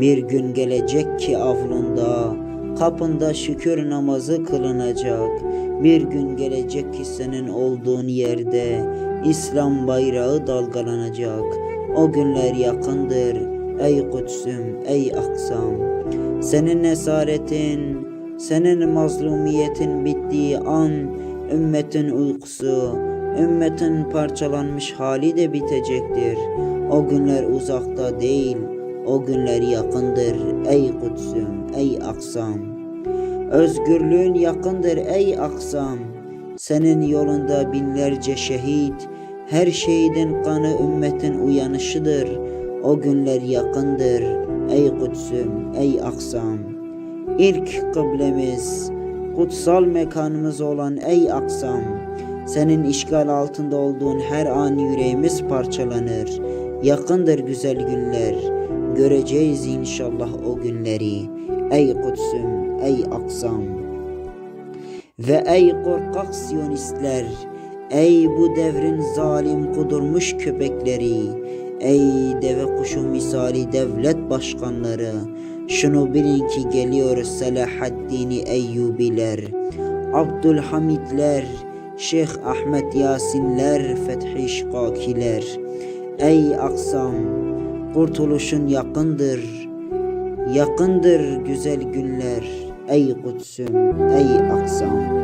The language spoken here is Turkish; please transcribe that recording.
Bir gün gelecek ki avlunda kapında şükür namazı kılınacak. Bir gün gelecek ki senin olduğun yerde İslam bayrağı dalgalanacak. O günler yakındır ey Kudsüm ey Aksam. Senin esaretin, senin mazlumiyetin bittiği an ümmetin uykusu, ümmetin parçalanmış hali de bitecektir. O günler uzakta değil, o günler yakındır ey Kudsüm, ey Aksam. Özgürlüğün yakındır ey Aksam. Senin yolunda binlerce şehit, her şehidin kanı ümmetin uyanışıdır. O günler yakındır ey Kudsüm, ey Aksam. İlk kıblemiz, kutsal mekanımız olan ey Aksam. Senin işgal altında olduğun her an yüreğimiz parçalanır. Yakındır güzel günler. Göreceğiz inşallah o günleri. Ey Kudsüm, ey Aksam. Ve ey korkak siyonistler, ey bu devrin zalim kudurmuş köpekleri, ey deve kuşu misali devlet başkanları, şunu bilin ki geliyor Selahaddin Eyyubiler, Abdülhamidler, Şeyh Ahmet Yasinler, Fethi Şikakiler. Ey Aksam, kurtuluşun yakındır, yakındır güzel günler. Ey Kudsüm, ey Aksam.